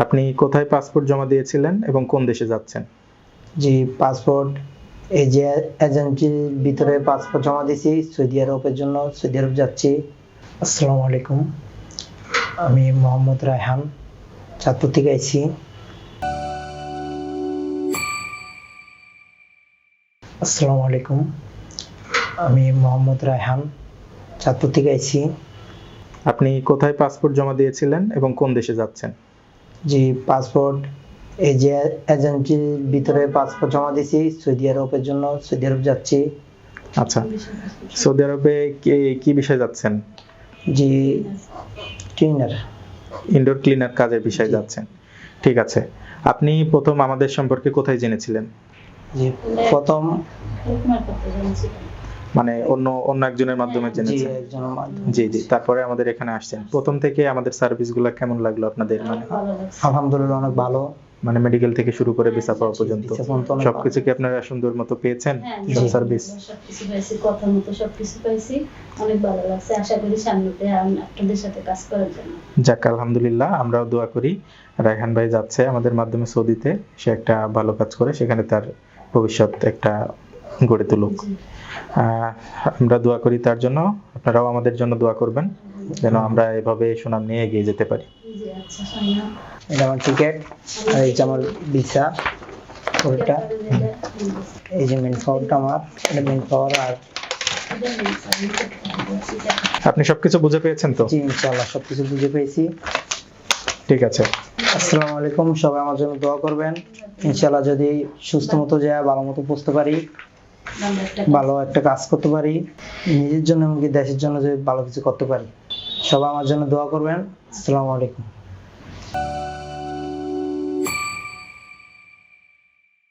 আপনি কোথায় পাসপোর্ট জমা দিয়েছিলেন এবং কোন দেশে যাচ্ছেন? জি পাসপোর্ট এই যে এজেন্সির ভিতরে পাসপোর্ট জমা দিয়েছি সৌদি আরবের জন্য সৌদি আরব যাচ্ছি। আসসালামু আলাইকুম। আমি মোহাম্মদ রায়হান চাঁদপুর থেকে আইছি। আসসালামু আলাইকুম। আমি মোহাম্মদ রায়হান চাঁদপুর থেকে আইছি। আপনি কোথায় পাসপোর্ট জমা দিয়েছিলেন এবং কোন দেশে যাচ্ছেন? জি পাসপোর্ট এই যে এজেন্সির ভিতরে পাসপোর্ট জমা দিয়েছি সৌদি আরবের জন্য সৌদি আরব যাচ্ছি। আচ্ছা সৌদি আরবে কি- কি বিষয়ে যাচ্ছেন? জি ট্রেনার ইনডোর ক্লিনার কাজের বিষয়ে যাচ্ছেন। ঠিক আছে আপনি প্রথম আমাদের সম্পর্কে কোথায় জেনেছিলেন? জি প্রথম মানে অন্য অন্য একজনের মাধ্যমে জেনেছেন জি জি তারপরে আমাদের এখানে আসছেন। প্রথম থেকে আমাদের সার্ভিসগুলো কেমন লাগল আপনাদের? মানে আলহামদুলিল্লাহ অনেক ভালো। মানে মেডিকেল থেকে শুরু করে ভিসা পাওয়া পর্যন্ত। সবকিছু কি আপনারা সুন্দর মতো পেয়েছেন? হ্যাঁ, সব সার্ভিস সবকিছু পাইছি কথা মতো সবকিছু পাইছি। অনেক ভালো লাগছে। আশা করি সামনেতে আপনাদের সাথে কাজ করার জন্য। যাক আলহামদুলিল্লাহ আমরাও দোয়া করি। রায়হান ভাই যাচ্ছে আমাদের মাধ্যমে সৌদিতে। সে একটা ভালো কাজ করে সেখানে তার ভবিষ্যৎ একটা গড়ে তুলুক। আহ, আমরা দোয়া করি তার জন্য। আপনারাও আমাদের জন্য দোয়া করবেন যেন আমরা এভাবে সুনাম নিয়ে এগিয়ে যেতে পারি। এটা আমার টিকিট আর এই যে আমার ভিসা ওটা এই যে মেন পাওয়ারটা আমার এটা মেন পাওয়ার আর আপনি সবকিছু বুঝে পেয়েছেন তো? জি ইনশাআল্লাহ সবকিছু বুঝে পেয়েছি। ঠিক আছে। আসসালামু আলাইকুম সবাই আমার জন্য দোয়া করবেন। ইনশাআল্লাহ যদি সুস্থ মতো যায় ভালো মতো বুঝতে পারি। ভালো একটা কাজ। করতে পারি, নিজের জন্য এমনকি দেশের জন্য যে ভালো কিছু করতে পারি। সবাই আমার জন্য দোয়া করবেন। আসসালামু আলাইকুম।